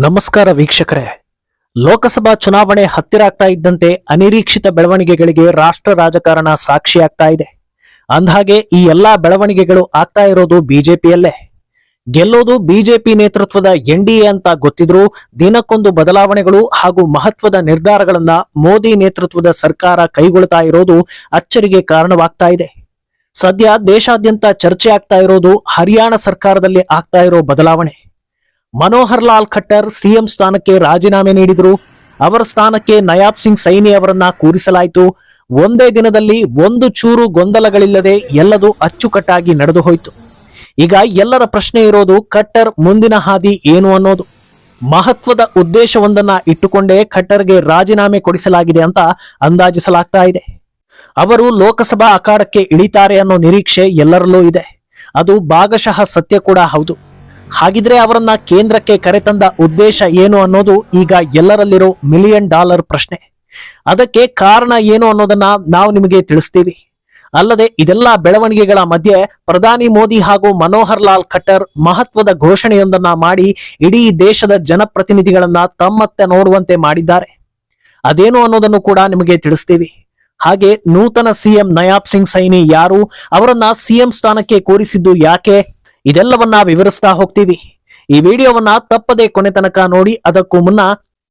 ನಮಸ್ಕಾರ ವೀಕ್ಷಕರೇ. ಲೋಕಸಭಾ ಚುನಾವಣೆ ಹತ್ತಿರ ಆಗ್ತಾ ಇದ್ದಂತೆ ಅನಿರೀಕ್ಷಿತ ಬೆಳವಣಿಗೆಗಳಿಗೆ ರಾಷ್ಟ್ರ ರಾಜಕಾರಣ ಸಾಕ್ಷಿಯಾಗ್ತಾ ಇದೆ. ಅಂದಹಾಗೆ ಈ ಎಲ್ಲಾ ಬೆಳವಣಿಗೆಗಳು ಆಗ್ತಾ ಇರೋದು ಬಿಜೆಪಿಯಲ್ಲೇ. ಗೆಲ್ಲೋದು ಬಿಜೆಪಿ ನೇತೃತ್ವದ ಎನ್ಡಿಎ ಅಂತ ಗೊತ್ತಿದ್ರೂ ದಿನಕ್ಕೊಂದು ಬದಲಾವಣೆಗಳು ಹಾಗೂ ಮಹತ್ವದ ನಿರ್ಧಾರಗಳನ್ನ ಮೋದಿ ನೇತೃತ್ವದ ಸರ್ಕಾರ ಕೈಗೊಳ್ತಾ ಇರೋದು ಅಚ್ಚರಿಗೆ ಕಾರಣವಾಗ್ತಾ ಇದೆ. ಸದ್ಯ ದೇಶಾದ್ಯಂತ ಚರ್ಚೆ ಆಗ್ತಾ ಇರೋದು ಹರಿಯಾಣ ಸರ್ಕಾರದಲ್ಲಿ ಆಗ್ತಾ ಇರೋ ಬದಲಾವಣೆ. ಮನೋಹರ್ ಲಾಲ್ ಖಟ್ಟರ್ ಸಿಎಂ ಸ್ಥಾನಕ್ಕೆ ರಾಜೀನಾಮೆ ನೀಡಿದರು. ಅವರ ಸ್ಥಾನಕ್ಕೆ ನಯಾಬ್ ಸಿಂಗ್ ಸೈನಿ ಅವರನ್ನ ಕೂರಿಸಲಾಯಿತು. ಒಂದೇ ದಿನದಲ್ಲಿ ಒಂದು ಚೂರು ಗೊಂದಲಗಳಿಲ್ಲದೆ ಎಲ್ಲದೂ ಅಚ್ಚುಕಟ್ಟಾಗಿ ನಡೆದು ಹೋಯಿತು. ಈಗ ಎಲ್ಲರ ಪ್ರಶ್ನೆ ಇರೋದು ಖಟ್ಟರ್ ಮುಂದಿನ ಹಾದಿ ಏನು ಅನ್ನೋದು. ಮಹತ್ವದ ಉದ್ದೇಶವೊಂದನ್ನ ಇಟ್ಟುಕೊಂಡೇ ಖಟ್ಟರ್ಗೆ ರಾಜೀನಾಮೆ ಕೊಡಿಸಲಾಗಿದೆ ಅಂತ ಅಂದಾಜಿಸಲಾಗ್ತಾ ಇದೆ. ಅವರು ಲೋಕಸಭಾ ಅಖಾಡಕ್ಕೆ ಇಳಿತಾರೆ ಅನ್ನೋ ನಿರೀಕ್ಷೆ ಎಲ್ಲರಲ್ಲೂ ಇದೆ. ಅದು ಭಾಗಶಃ ಸತ್ಯ ಕೂಡ ಹೌದು. ಹಾಗಿದ್ರೆ ಅವರನ್ನ ಕೇಂದ್ರಕ್ಕೆ ಕರೆತಂದ ಉದ್ದೇಶ ಏನು ಅನ್ನೋದು ಈಗ ಎಲ್ಲರಲ್ಲಿರೋ ಮಿಲಿಯನ್ ಡಾಲರ್ ಪ್ರಶ್ನೆ. ಅದಕ್ಕೆ ಕಾರಣ ಏನು ಅನ್ನೋದನ್ನ ನಾವು ನಿಮಗೆ ತಿಳಿಸ್ತೀವಿ. ಅಲ್ಲದೆ ಇದೆಲ್ಲ ಬೆಳವಣಿಗೆಗಳ ಮಧ್ಯೆ ಪ್ರಧಾನಿ ಮೋದಿ ಹಾಗೂ ಮನೋಹರ್ ಲಾಲ್ ಖಟ್ಟರ್ ಮಹತ್ವದ ಘೋಷಣೆಯೊಂದನ್ನ ಮಾಡಿ ಇಡೀ ದೇಶದ ಜನಪ್ರತಿನಿಧಿಗಳನ್ನ ತಮ್ಮತ್ತೆ ನೋಡುವಂತೆ ಮಾಡಿದ್ದಾರೆ. ಅದೇನು ಅನ್ನೋದನ್ನು ಕೂಡ ನಿಮಗೆ ತಿಳಿಸ್ತೀವಿ. ಹಾಗೆ ನೂತನ ಸಿಎಂ ನಯಾಬ್ ಸಿಂಗ್ ಸೈನಿ ಯಾರು, ಅವರನ್ನ ಸಿಎಂ ಸ್ಥಾನಕ್ಕೆ ಕೋರಿಸಿದ್ದು ಯಾಕೆ ಇದೆಲ್ಲವನ್ನ ವಿವರಿಸ್ತಾ ಹೋಗ್ತೀವಿ. ಈ ವಿಡಿಯೋವನ್ನ ತಪ್ಪದೆ ಕೊನೆ ತನಕ ನೋಡಿ, ಅದಕ್ಕೂ ಮುನ್ನ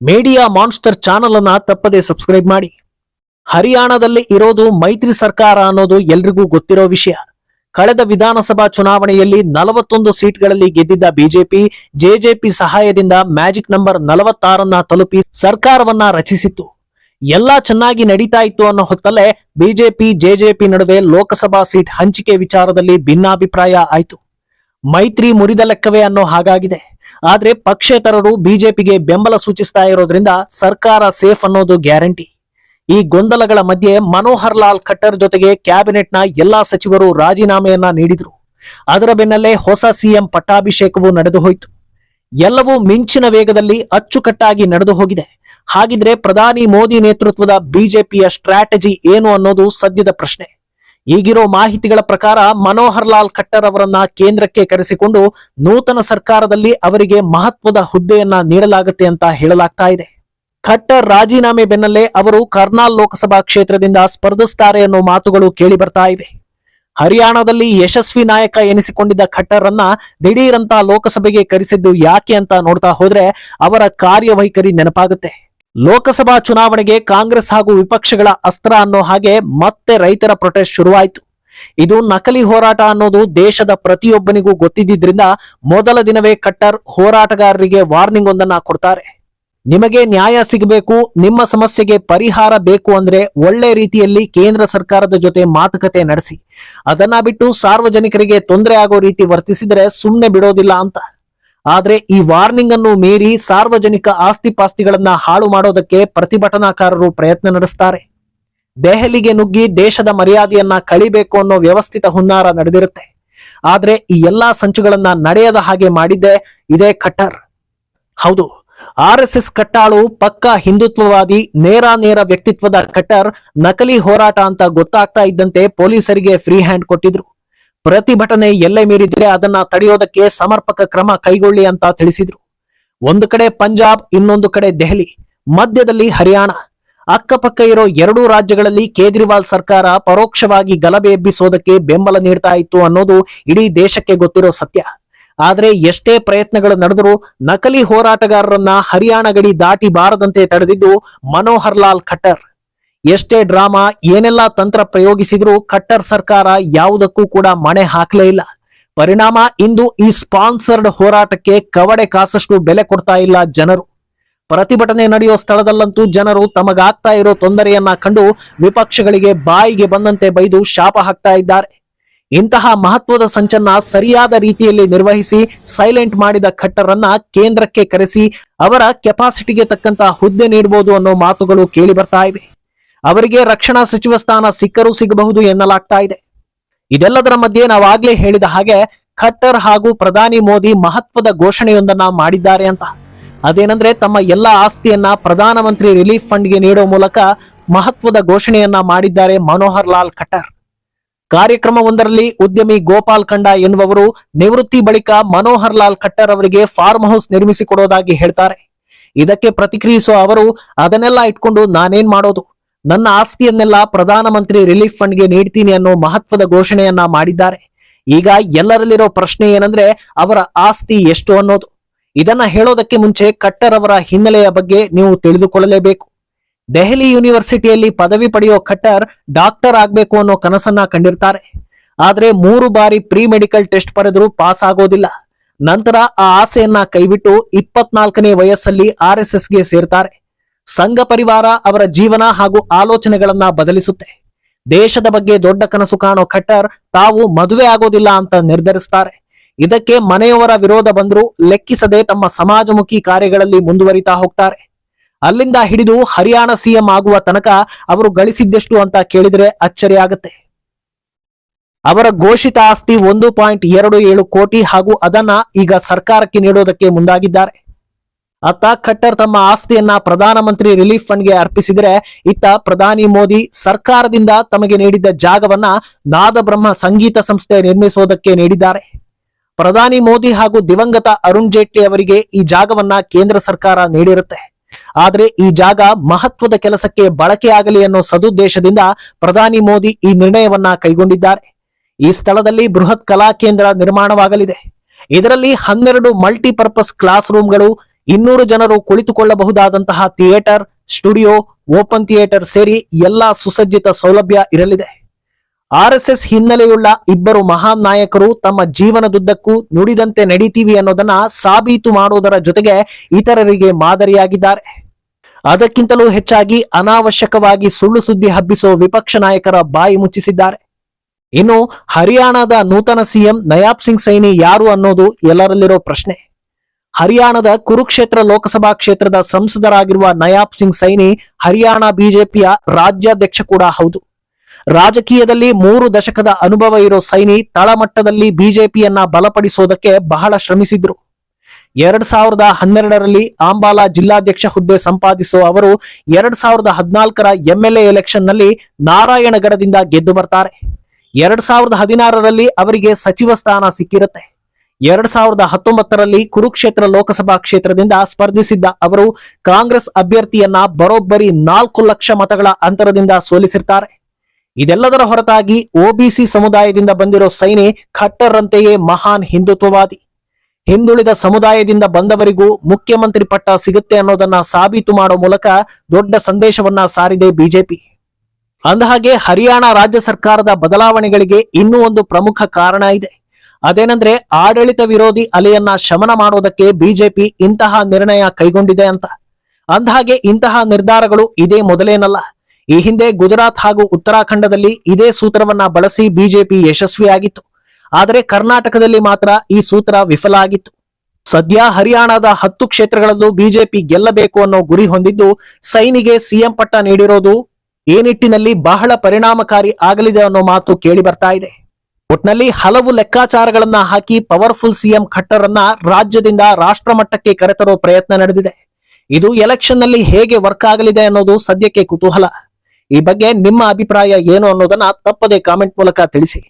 ಮೀಡಿಯಾ ಮಾನ್ಸ್ಟರ್ ಚಾನಲ್ ಅನ್ನ ತಪ್ಪದೆ ಸಬ್ಸ್ಕ್ರೈಬ್ ಮಾಡಿ. ಹರಿಯಾಣದಲ್ಲಿ ಇರೋದು ಮೈತ್ರಿ ಸರ್ಕಾರ ಅನ್ನೋದು ಎಲ್ರಿಗೂ ಗೊತ್ತಿರೋ ವಿಷಯ. ಕಳೆದ ವಿಧಾನಸಭಾ ಚುನಾವಣೆಯಲ್ಲಿ ನಲವತ್ತೊಂದು ಸೀಟ್ಗಳಲ್ಲಿ ಗೆದ್ದಿದ್ದ ಬಿಜೆಪಿ, ಜೆಜೆಪಿ ಸಹಾಯದಿಂದ ಮ್ಯಾಜಿಕ್ ನಂಬರ್ ನಲವತ್ತಾರನ್ನ ತಲುಪಿ ಸರ್ಕಾರವನ್ನ ರಚಿಸಿತ್ತು. ಎಲ್ಲಾ ಚೆನ್ನಾಗಿ ನಡೀತಾ ಇತ್ತು ಅನ್ನೋ ಹೊತ್ತಲ್ಲೇ ಬಿಜೆಪಿ, ಜೆಜೆಪಿ ನಡುವೆ ಲೋಕಸಭಾ ಸೀಟ್ ಹಂಚಿಕೆ ವಿಚಾರದಲ್ಲಿ ಭಿನ್ನಾಭಿಪ್ರಾಯ ಆಯ್ತು. ಮೈತ್ರಿ ಮುರಿದ ಲೆಕ್ಕವೇ ಅನ್ನೋ ಹಾಗಾಗಿದೆ. ಆದ್ರೆ ಪಕ್ಷೇತರರು ಬಿಜೆಪಿಗೆ ಬೆಂಬಲ ಸೂಚಿಸ್ತಾ ಇರೋದ್ರಿಂದ ಸರ್ಕಾರ ಸೇಫ್ ಅನ್ನೋದು ಗ್ಯಾರಂಟಿ. ಈ ಗೊಂದಲಗಳ ಮಧ್ಯೆ ಮನೋಹರ್ ಲಾಲ್ ಖಟ್ಟರ್ ಜೊತೆಗೆ ಕ್ಯಾಬಿನೆಟ್ನ ಎಲ್ಲಾ ಸಚಿವರು ರಾಜೀನಾಮೆಯನ್ನ ನೀಡಿದ್ರು. ಅದರ ಬೆನ್ನಲ್ಲೇ ಹೊಸ ಸಿಎಂ ಪಟ್ಟಾಭಿಷೇಕವೂ ನಡೆದು ಹೋಯಿತು. ಎಲ್ಲವೂ ಮಿಂಚಿನ ವೇಗದಲ್ಲಿ ಅಚ್ಚುಕಟ್ಟಾಗಿ ನಡೆದು ಹೋಗಿದೆ. ಹಾಗಿದ್ರೆ ಪ್ರಧಾನಿ ಮೋದಿ ನೇತೃತ್ವದ ಬಿಜೆಪಿಯ ಸ್ಟ್ರಾಟಜಿ ಏನು ಅನ್ನೋದು ಸದ್ಯದ ಪ್ರಶ್ನೆ. ಈಗಿರೋ ಮಾಹಿತಿಗಳ ಪ್ರಕಾರ ಮನೋಹರ್ ಲಾಲ್ ಖಟ್ಟರ್ ಅವರನ್ನ ಕೇಂದ್ರಕ್ಕೆ ಕರೆಸಿಕೊಂಡು ನೂತನ ಸರ್ಕಾರದಲ್ಲಿ ಅವರಿಗೆ ಮಹತ್ವದ ಹುದ್ದೆಯನ್ನ ನೀಡಲಾಗುತ್ತೆ ಅಂತ ಹೇಳಲಾಗ್ತಾ ಇದೆ. ಖಟ್ಟರ್ ರಾಜೀನಾಮೆ ಬೆನ್ನಲ್ಲೇ ಅವರು ಕರ್ನಾಲ್ ಲೋಕಸಭಾ ಕ್ಷೇತ್ರದಿಂದ ಸ್ಪರ್ಧಿಸ್ತಾರೆ ಅನ್ನೋ ಮಾತುಗಳು ಕೇಳಿ ಬರ್ತಾ ಇವೆ ಹರಿಯಾಣದಲ್ಲಿ ಯಶಸ್ವಿ ನಾಯಕ ಎನಿಸಿಕೊಂಡಿದ್ದ ಖಟ್ಟರ್ ಅನ್ನ ದಿಢೀರಂತ ಲೋಕಸಭೆಗೆ ಕರೆಸಿದ್ದು ಯಾಕೆ ಅಂತ ನೋಡ್ತಾ ಹೋದ್ರೆ ಅವರ ಕಾರ್ಯವೈಖರಿ ನೆನಪಾಗುತ್ತೆ. ಲೋಕಸಭಾ ಚುನಾವಣೆಗೆ ಕಾಂಗ್ರೆಸ್ ಹಾಗೂ ವಿಪಕ್ಷಗಳ ಅಸ್ತ್ರ ಅನ್ನೋ ಹಾಗೆ ಮತ್ತೆ ರೈತರ ಪ್ರೊಟೆಸ್ಟ್ ಶುರುವಾಯಿತು. ಇದು ನಕಲಿ ಹೋರಾಟ ಅನ್ನೋದು ದೇಶದ ಪ್ರತಿಯೊಬ್ಬನಿಗೂ ಗೊತ್ತಿದ್ದಿದ್ರಿಂದ ಮೊದಲ ದಿನವೇ ಕಟ್ಟರ್ ಹೋರಾಟಗಾರರಿಗೆ ವಾರ್ನಿಂಗ್ ಒಂದನ್ನ ಕೊಡ್ತಾರೆ. ನಿಮಗೆ ನ್ಯಾಯ ಸಿಗಬೇಕು, ನಿಮ್ಮ ಸಮಸ್ಯೆಗೆ ಪರಿಹಾರ ಬೇಕು ಅಂದ್ರೆ ಒಳ್ಳೆ ರೀತಿಯಲ್ಲಿ ಕೇಂದ್ರ ಸರ್ಕಾರದ ಜೊತೆ ಮಾತುಕತೆ ನಡೆಸಿ. ಅದನ್ನ ಬಿಟ್ಟು ಸಾರ್ವಜನಿಕರಿಗೆ ತೊಂದರೆ ಆಗೋ ರೀತಿ ವರ್ತಿಸಿದ್ರೆ ಸುಮ್ಮನೆ ಬಿಡೋದಿಲ್ಲ ಅಂತ. ಆದ್ರೆ ಈ ವಾರ್ನಿಂಗ್ ಅನ್ನು ಮೀರಿ ಸಾರ್ವಜನಿಕ ಆಸ್ತಿ ಪಾಸ್ತಿಗಳನ್ನ ಹಾಳು ಮಾಡೋದಕ್ಕೆ ಪ್ರತಿಭಟನಾಕಾರರು ಪ್ರಯತ್ನ ನಡೆಸ್ತಾರೆ. ದೆಹಲಿಗೆ ನುಗ್ಗಿ ದೇಶದ ಮರ್ಯಾದೆಯನ್ನ ಕಳಿಬೇಕು ಅನ್ನೋ ವ್ಯವಸ್ಥಿತ ಹುನ್ನಾರ ನಡೆದಿರುತ್ತೆ. ಆದ್ರೆ ಈ ಎಲ್ಲಾ ಸಂಚುಗಳನ್ನ ನಡೆಯದ ಹಾಗೆ ಮಾಡಿದ್ದೆ ಇದೇ ಕಟ್ಟರ್. ಹೌದು, ಆರ್ ಎಸ್ ಎಸ್ ಕಟ್ಟಾಳು ಪಕ್ಕಾ ಹಿಂದುತ್ವವಾದಿ, ನೇರ ನೇರ ವ್ಯಕ್ತಿತ್ವದ ಕಟ್ಟರ್ ನಕಲಿ ಹೋರಾಟ ಅಂತ ಗೊತ್ತಾಗ್ತಾ ಇದ್ದಂತೆ ಪೊಲೀಸರಿಗೆ ಫ್ರೀ ಹ್ಯಾಂಡ್ ಕೊಟ್ಟಿದ್ರು. ಪ್ರತಿಭಟನೆ ಎಲ್ಲೆ ಮೀರಿದ್ರೆ ಅದನ್ನ ತಡೆಯೋದಕ್ಕೆ ಸಮರ್ಪಕ ಕ್ರಮ ಕೈಗೊಳ್ಳಿ ಅಂತ ತಿಳಿಸಿದ್ರು. ಒಂದು ಕಡೆ ಪಂಜಾಬ್, ಇನ್ನೊಂದು ಕಡೆ ದೆಹಲಿ, ಮಧ್ಯದಲ್ಲಿ ಹರಿಯಾಣ. ಅಕ್ಕಪಕ್ಕ ಇರೋ ಎರಡೂ ರಾಜ್ಯಗಳಲ್ಲಿ ಕೇಜ್ರಿವಾಲ್ ಸರ್ಕಾರ ಪರೋಕ್ಷವಾಗಿ ಗಲಭೆ ಎಬ್ಬಿಸೋದಕ್ಕೆ ಬೆಂಬಲ ನೀಡ್ತಾ ಇತ್ತು ಅನ್ನೋದು ಇಡೀ ದೇಶಕ್ಕೆ ಗೊತ್ತಿರೋ ಸತ್ಯ. ಆದ್ರೆ ಎಷ್ಟೇ ಪ್ರಯತ್ನಗಳು ನಡೆದರೂ ನಕಲಿ ಹೋರಾಟಗಾರರನ್ನ ಹರಿಯಾಣ ಗಡಿ ದಾಟಿ ಬಾರದಂತೆ ತಡೆದಿದ್ದು ಮನೋಹರ್ ಲಾಲ್ ಖಟ್ಟರ್. ಎಷ್ಟೇ ಡ್ರಾಮಾ ಏನೆಲ್ಲಾ ತಂತ್ರ ಪ್ರಯೋಗಿಸಿದ್ರೂ ಕಟ್ಟರ್ ಸರ್ಕಾರ ಯಾವುದಕ್ಕೂ ಕೂಡ ಮಣೆ ಹಾಕಲೇ ಇಲ್ಲ. ಪರಿಣಾಮ ಇಂದು ಈ ಸ್ಪಾನ್ಸರ್ಡ್ ಹೋರಾಟಕ್ಕೆ ಕವಡೆ ಕಾಸಷ್ಟು ಬೆಲೆ ಕೊಡ್ತಾ ಇಲ್ಲ ಜನರು. ಪ್ರತಿಭಟನೆ ನಡೆಯುವ ಸ್ಥಳದಲ್ಲಂತೂ ಜನರು ತಮಗಾಗ್ತಾ ಇರೋ ತೊಂದರೆಯನ್ನ ಕಂಡು ವಿಪಕ್ಷಗಳಿಗೆ ಬಾಯಿಗೆ ಬಂದಂತೆ ಬೈದು ಶಾಪ ಹಾಕ್ತಾ ಇದ್ದಾರೆ. ಇಂತಹ ಮಹತ್ವದ ಸಂಚನ್ನ ಸರಿಯಾದ ರೀತಿಯಲ್ಲಿ ನಿರ್ವಹಿಸಿ ಸೈಲೆಂಟ್ ಮಾಡಿದ ಖಟ್ಟರನ್ನ ಕೇಂದ್ರಕ್ಕೆ ಕರೆಸಿ ಅವರ ಕೆಪಾಸಿಟಿಗೆ ತಕ್ಕಂತ ಹುದ್ದೆ ನೀಡಬಹುದು ಅನ್ನೋ ಮಾತುಗಳು ಕೇಳಿ ಬರ್ತಾ ಇವೆ. ಅವರಿಗೆ ರಕ್ಷಣಾ ಸಚಿವ ಸ್ಥಾನ ಸಿಕ್ಕರೂ ಸಿಗಬಹುದು ಎನ್ನಲಾಗ್ತಾ ಇದೆ. ಇದೆಲ್ಲದರ ಮಧ್ಯೆ ನಾವಾಗ್ಲೇ ಹೇಳಿದ ಹಾಗೆ ಖಟ್ಟರ್ ಹಾಗೂ ಪ್ರಧಾನಿ ಮೋದಿ ಮಹತ್ವದ ಘೋಷಣೆಯೊಂದನ್ನ ಮಾಡಿದ್ದಾರೆ ಅಂತ. ಅದೇನಂದ್ರೆ ತಮ್ಮ ಎಲ್ಲಾ ಆಸ್ತಿಯನ್ನ ಪ್ರಧಾನಮಂತ್ರಿ ರಿಲೀಫ್ ಫಂಡ್ಗೆ ನೀಡೋ ಮೂಲಕ ಮಹತ್ವದ ಘೋಷಣೆಯನ್ನ ಮಾಡಿದ್ದಾರೆ ಮನೋಹರ್ ಲಾಲ್ ಖಟ್ಟರ್. ಕಾರ್ಯಕ್ರಮವೊಂದರಲ್ಲಿ ಉದ್ಯಮಿ ಗೋಪಾಲ್ ಕಂಡ ಎನ್ನುವವರು ನಿವೃತ್ತಿ ಬಳಿಕ ಮನೋಹರ್ ಲಾಲ್ ಖಟ್ಟರ್ ಅವರಿಗೆ ಫಾರ್ಮ್ ಹೌಸ್ ನಿರ್ಮಿಸಿಕೊಡೋದಾಗಿ ಹೇಳ್ತಾರೆ. ಇದಕ್ಕೆ ಪ್ರತಿಕ್ರಿಯಿಸುವ ಅವರು, ಅದನ್ನೆಲ್ಲ ಇಟ್ಕೊಂಡು ನಾನೇನ್ ಮಾಡೋದು? ನನ್ನ ಆಸ್ತಿಯನ್ನೆಲ್ಲ ಪ್ರಧಾನಮಂತ್ರಿ ರಿಲೀಫ್ ಫಂಡ್ಗೆ ನೀಡ್ತೀನಿ ಅನ್ನೋ ಮಹತ್ವದ ಘೋಷಣೆಯನ್ನ ಮಾಡಿದ್ದಾರೆ. ಈಗ ಎಲ್ಲರಲ್ಲಿರೋ ಪ್ರಶ್ನೆ ಏನಂದ್ರೆ ಅವರ ಆಸ್ತಿ ಎಷ್ಟು ಅನ್ನೋದು. ಇದನ್ನ ಹೇಳೋದಕ್ಕೆ ಮುಂಚೆ ಕಟ್ಟರ್ ಅವರ ಹಿನ್ನೆಲೆಯ ಬಗ್ಗೆ ನೀವು ತಿಳಿದುಕೊಳ್ಳಲೇಬೇಕು. ದೆಹಲಿ ಯೂನಿವರ್ಸಿಟಿಯಲ್ಲಿ ಪದವಿ ಪಡೆಯೋ ಕಟ್ಟರ್ ಡಾಕ್ಟರ್ ಆಗ್ಬೇಕು ಅನ್ನೋ ಕನಸನ್ನ ಕಂಡಿರ್ತಾರೆ. ಆದ್ರೆ ಮೂರು ಬಾರಿ ಪ್ರೀ ಮೆಡಿಕಲ್ ಟೆಸ್ಟ್ ಪಡೆದರೂ ಪಾಸ್ ಆಗೋದಿಲ್ಲ. ನಂತರ ಆ ಆಸೆಯನ್ನ ಕೈಬಿಟ್ಟು ಇಪ್ಪತ್ನಾಲ್ಕನೇ ವಯಸ್ಸಲ್ಲಿ ಆರ್ ಎಸ್ಗೆ ಸೇರ್ತಾರೆ. ಸಂಘ ಪರಿವಾರ ಅವರ ಜೀವನ ಹಾಗೂ ಆಲೋಚನೆಗಳನ್ನ ಬದಲಿಸುತ್ತೆ. ದೇಶದ ಬಗ್ಗೆ ದೊಡ್ಡ ಕನಸು ಕಾಣೋ ಖಟ್ಟರ್ ತಾವು ಮದುವೆ ಆಗೋದಿಲ್ಲ ಅಂತ ನಿರ್ಧರಿಸ್ತಾರೆ. ಇದಕ್ಕೆ ಮನೆಯವರ ವಿರೋಧ ಬಂದರೂ ಲೆಕ್ಕಿಸದೆ ತಮ್ಮ ಸಮಾಜಮುಖಿ ಕಾರ್ಯಗಳಲ್ಲಿ ಮುಂದುವರಿತಾ ಹೋಗ್ತಾರೆ. ಅಲ್ಲಿಂದ ಹಿಡಿದು ಹರಿಯಾಣ ಸಿಎಂ ಆಗುವ ತನಕ ಅವರು ಗಳಿಸಿದ್ದೆಷ್ಟು ಅಂತ ಕೇಳಿದ್ರೆ ಅಚ್ಚರಿ ಆಗುತ್ತೆ. ಅವರ ಘೋಷಿತ ಆಸ್ತಿ ಒಂದು ಪಾಯಿಂಟ್ ಎರಡು ಏಳು ಕೋಟಿ ಹಾಗೂ ಅದನ್ನ ಈಗ ಸರ್ಕಾರಕ್ಕೆ ನೀಡೋದಕ್ಕೆ ಮುಂದಾಗಿದ್ದಾರೆ. ಅತ್ತ ಖಟ್ಟರ್ ತಮ್ಮ ಆಸ್ತಿಯನ್ನ ಪ್ರಧಾನಮಂತ್ರಿ ರಿಲೀಫ್ ಫಂಡ್ಗೆ ಅರ್ಪಿಸಿದರೆ, ಇತ್ತ ಪ್ರಧಾನಿ ಮೋದಿ ಸರ್ಕಾರದಿಂದ ತಮಗೆ ನೀಡಿದ್ದ ಜಾಗವನ್ನ ನಾದಬ್ರಹ್ಮ ಸಂಗೀತ ಸಂಸ್ಥೆ ನಿರ್ಮಿಸೋದಕ್ಕೆ ನೀಡಿದ್ದಾರೆ. ಪ್ರಧಾನಿ ಮೋದಿ ಹಾಗೂ ದಿವಂಗತ ಅರುಣ್ ಜೇಟ್ಲಿ ಅವರಿಗೆ ಈ ಜಾಗವನ್ನ ಕೇಂದ್ರ ಸರ್ಕಾರ ನೀಡಿರುತ್ತೆ. ಆದರೆ ಈ ಜಾಗ ಮಹತ್ವದ ಕೆಲಸಕ್ಕೆ ಬಳಕೆಯಾಗಲಿ ಅನ್ನೋ ಸದುದ್ದೇಶದಿಂದ ಪ್ರಧಾನಿ ಮೋದಿ ಈ ನಿರ್ಣಯವನ್ನ ಕೈಗೊಂಡಿದ್ದಾರೆ. ಈ ಸ್ಥಳದಲ್ಲಿ ಬೃಹತ್ ಕಲಾ ಕೇಂದ್ರ ನಿರ್ಮಾಣವಾಗಲಿದೆ. ಇದರಲ್ಲಿ ಹನ್ನೆರಡು ಮಲ್ಟಿಪರ್ಪಸ್ ಕ್ಲಾಸ್ ರೂಮ್ಗಳು ಇನ್ನೂರು ಜನರು ಕುಳಿತುಕೊಳ್ಳಬಹುದಾದಂತಹ ಥಿಯೇಟರ್, ಸ್ಟುಡಿಯೋ, ಓಪನ್ ಥಿಯೇಟರ್ ಸೇರಿ ಎಲ್ಲಾ ಸುಸಜ್ಜಿತ ಸೌಲಭ್ಯ ಇರಲಿದೆ. ಆರ್ಎಸ್ಎಸ್ ಹಿನ್ನೆಲೆಯುಳ್ಳ ಇಬ್ಬರು ಮಹಾನ್ ನಾಯಕರು ತಮ್ಮ ಜೀವನದುದ್ದಕ್ಕೂ ನುಡಿದಂತೆ ನಡೀತೀವಿ ಅನ್ನೋದನ್ನ ಸಾಬೀತು ಮಾಡುವುದರ ಜೊತೆಗೆ ಇತರರಿಗೆ ಮಾದರಿಯಾಗಿದ್ದಾರೆ. ಅದಕ್ಕಿಂತಲೂ ಹೆಚ್ಚಾಗಿ ಅನಾವಶ್ಯಕವಾಗಿ ಸುಳ್ಳು ಸುದ್ದಿ ಹಬ್ಬಿಸೋ ವಿಪಕ್ಷ ನಾಯಕರ ಬಾಯಿ ಮುಚ್ಚಿಸಿದ್ದಾರೆ. ಇನ್ನು ಹರಿಯಾಣದ ನೂತನ ಸಿಎಂ ನಯಾಬ್ ಸಿಂಗ್ ಸೈನಿ ಯಾರು ಅನ್ನೋದು ಎಲ್ಲರಲ್ಲಿರೋ ಪ್ರಶ್ನೆ. ಹರಿಯಾಣದ ಕುರುಕ್ಷೇತ್ರ ಲೋಕಸಭಾ ಕ್ಷೇತ್ರದ ಸಂಸದರಾಗಿರುವ ನಯಾಬ್ ಸಿಂಗ್ ಸೈನಿ ಹರಿಯಾಣ ಬಿಜೆಪಿಯ ರಾಜ್ಯಾಧ್ಯಕ್ಷ ಕೂಡ ಹೌದು. ರಾಜಕೀಯದಲ್ಲಿ ಮೂರು ದಶಕದ ಅನುಭವ ಇರೋ ಸೈನಿ ತಳಮಟ್ಟದಲ್ಲಿ ಬಿಜೆಪಿಯನ್ನ ಬಲಪಡಿಸೋದಕ್ಕೆ ಬಹಳ ಶ್ರಮಿಸಿದ್ರು. ಎರಡ್ ಸಾವಿರದ ಹನ್ನೆರಡರಲ್ಲಿ ಆಂಬಾಲಾ ಜಿಲ್ಲಾಧ್ಯಕ್ಷ ಹುದ್ದೆ ಸಂಪಾದಿಸುವ ಅವರು ಎರಡ್ ಸಾವಿರದ ಹದಿನಾಲ್ಕರ ಎಂಎಲ್ಎ ಎಲೆಕ್ಷನ್ನಲ್ಲಿ ನಾರಾಯಣಗಢದಿಂದ ಗೆದ್ದು ಬರ್ತಾರೆ. ಎರಡ್ ಸಾವಿರದ ಹದಿನಾರರಲ್ಲಿ ಅವರಿಗೆ ಸಚಿವ ಸ್ಥಾನ ಸಿಕ್ಕಿರುತ್ತೆ. ಎರಡ್ ಸಾವಿರದ ಹತ್ತೊಂಬತ್ತರಲ್ಲಿ ಕುರುಕ್ಷೇತ್ರ ಲೋಕಸಭಾ ಕ್ಷೇತ್ರದಿಂದ ಸ್ಪರ್ಧಿಸಿದ್ದ ಅವರು ಕಾಂಗ್ರೆಸ್ ಅಭ್ಯರ್ಥಿಯನ್ನ ಬರೋಬ್ಬರಿ ನಾಲ್ಕು ಲಕ್ಷ ಮತಗಳ ಅಂತರದಿಂದ ಸೋಲಿಸಿರ್ತಾರೆ. ಇದೆಲ್ಲದರ ಹೊರತಾಗಿ ಒಬಿಸಿ ಸಮುದಾಯದಿಂದ ಬಂದಿರೋ ಸೈನಿ ಖಟ್ಟರ್ರಂತೆಯೇ ಮಹಾನ್ ಹಿಂದುತ್ವವಾದಿ. ಹಿಂದುಳಿದ ಸಮುದಾಯದಿಂದ ಬಂದವರಿಗೂ ಮುಖ್ಯಮಂತ್ರಿ ಪಟ್ಟ ಸಿಗುತ್ತೆ ಅನ್ನೋದನ್ನ ಸಾಬೀತು ಮಾಡೋ ಮೂಲಕ ದೊಡ್ಡ ಸಂದೇಶವನ್ನ ಸಾರಿದೆ ಬಿಜೆಪಿ. ಅಂದಹಾಗೆ ಹರಿಯಾಣ ರಾಜ್ಯ ಸರ್ಕಾರದ ಬದಲಾವಣೆಗಳಿಗೆ ಇನ್ನೂ ಒಂದು ಪ್ರಮುಖ ಕಾರಣ ಇದೆ. ಅದೇನಂದ್ರೆ ಆಡಳಿತ ವಿರೋಧಿ ಅಲೆಯನ್ನ ಶಮನ ಮಾಡೋದಕ್ಕೆ ಬಿಜೆಪಿ ಇಂತಹ ನಿರ್ಣಯ ಕೈಗೊಂಡಿದೆ ಅಂತ. ಅಂದಹಾಗೆ ಇಂತಹ ನಿರ್ಧಾರಗಳು ಇದೇ ಮೊದಲೇನಲ್ಲ. ಈ ಹಿಂದೆ ಗುಜರಾತ್ ಹಾಗೂ ಉತ್ತರಾಖಂಡದಲ್ಲಿ ಇದೇ ಸೂತ್ರವನ್ನ ಬಳಸಿ ಬಿಜೆಪಿ ಯಶಸ್ವಿಯಾಗಿತ್ತು. ಆದರೆ ಕರ್ನಾಟಕದಲ್ಲಿ ಮಾತ್ರ ಈ ಸೂತ್ರ ವಿಫಲ ಆಗಿತ್ತು. ಸದ್ಯ ಹರಿಯಾಣದ ಹತ್ತು ಕ್ಷೇತ್ರಗಳಲ್ಲೂ ಬಿಜೆಪಿ ಗೆಲ್ಲಬೇಕು ಅನ್ನೋ ಗುರಿ ಹೊಂದಿದ್ದು ಸೈನಿಗೆ ಸಿಎಂ ಪಟ್ಟ ನೀಡಿರೋದು ಈ ನಿಟ್ಟಿನಲ್ಲಿ ಬಹಳ ಪರಿಣಾಮಕಾರಿ ಆಗಲಿದೆ ಅನ್ನೋ ಮಾತು ಕೇಳಿ ಬರ್ತಾ ಇದೆ. ಒಟ್ನಲ್ಲಿ ಹಲವು ಲೆಕ್ಕಾಚಾರಗಳನ್ನ ಹಾಕಿ ಪವರ್ಫುಲ್ ಸಿಎಂ ಖಟ್ಟರ್ ಅನ್ನ ರಾಜ್ಯದಿಂದ ರಾಷ್ಟ್ರ ಮಟ್ಟಕ್ಕೆ ಕರೆತರೋ ಪ್ರಯತ್ನ ನಡೆದಿದೆ. ಇದು ಎಲೆಕ್ಷನ್ನಲ್ಲಿ ಹೇಗೆ ವರ್ಕ್ ಆಗಲಿದೆ ಅನ್ನೋದು ಸದ್ಯಕ್ಕೆ ಕುತೂಹಲ. ಈ ಬಗ್ಗೆ ನಿಮ್ಮ ಅಭಿಪ್ರಾಯ ಏನು ಅನ್ನೋದನ್ನ ತಪ್ಪದೆ ಕಾಮೆಂಟ್ ಮೂಲಕ ತಿಳಿಸಿ.